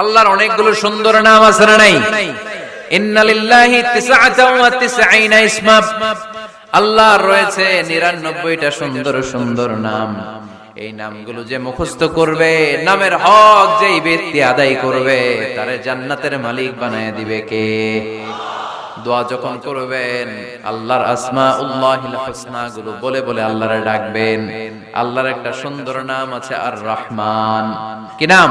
আল্লাহর অনেকগুলো সুন্দর নাম আছে না নাই? ইন্নালিল্লাহি রয়েছে 99টা সুন্দর সুন্দর নাম। এই নামগুলো যে মুখস্থ করবে, নামের হক যেই ব্যক্তি আদায় করবে, তারে জান্নাতের মালিক বানায় দিবে কে? দোয়া যখন করবেন, আল্লাহর আসমা উল্লাহিল হুসনা গুলো বলে বলে আল্লাহরে ডাকবেন। আল্লাহর একটা সুন্দর নাম আছে আর রহমান কি নাম?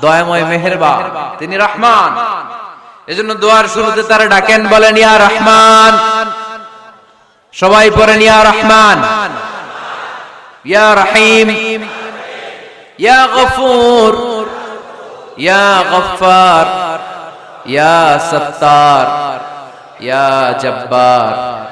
দয়াময় মেহেরবান তিনি রহমান। এজন্য দোয়ার শুরুতে তারা ডাকেন বলেন ইয়া রহমান। সবাই পড়েন ইয়া রহমান। ইয়া রহিম। ইয়া গফুর। ইয়া গফফার। ইয়া সত্তার। ইয়া জব্বার।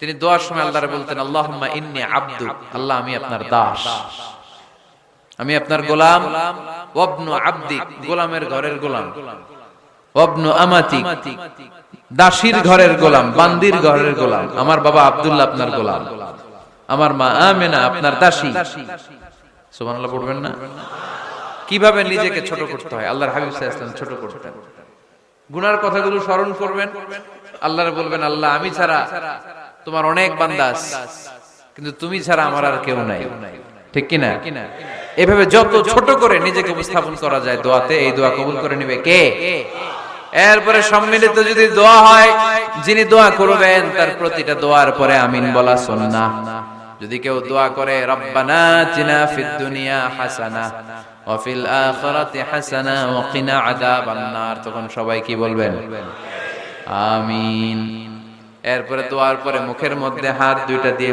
তিনি দোয়ার সময় আল্লাহরে বলতেন ইন্নী আব্দু আল্লাহ, আমি আপনার দাস। আমি আপনার গোলাম। আব্দি গোলামের ঘরের গোলাম। দাসীর ঘরের গোলাম, বান্দির ঘরের গোলাম। আমার বাবা আপনার গোলাম। আমার মা আমেনা আপনার দাসী। পড়বেন না? কীভাবে নিজেকে ছোট করতে হয়? আল্লাহর হাবিব ছোট করতেন। গুনার কথাগুলো স্মরণ করবেন। আল্লাহরে বলবেন, আল্লাহ, আমি ছাড়া তোমার অনেক বান্দা আছে, কিন্তু তুমি ছাড়া আমার আর কেউ নাই। ঠিক কি না এভাবে যত ছোট করে নিজেকে উপস্থাপন করা যায় দোয়াতে এই দোয়া কবুল করে নিবে কে? এরপরে সম্মিলিত যদি দোয়া হয় যিনি দোয়া করবেন তার প্রতিটা দোয়ার পরে আমিন বলা সুন্নাহ। যদি কেউ দোয়া করে রব্বানা জিনা ফিদ দুনিয়া হাসানা ওয়া ফিল আখিরাতি হাসানা ওয়া কিনা আযাবান নার তখন সবাই কি বলবেন? আমিন। এরপরে দোয়ার পরে মুখের মধ্যে হাত দুইটা দিয়ে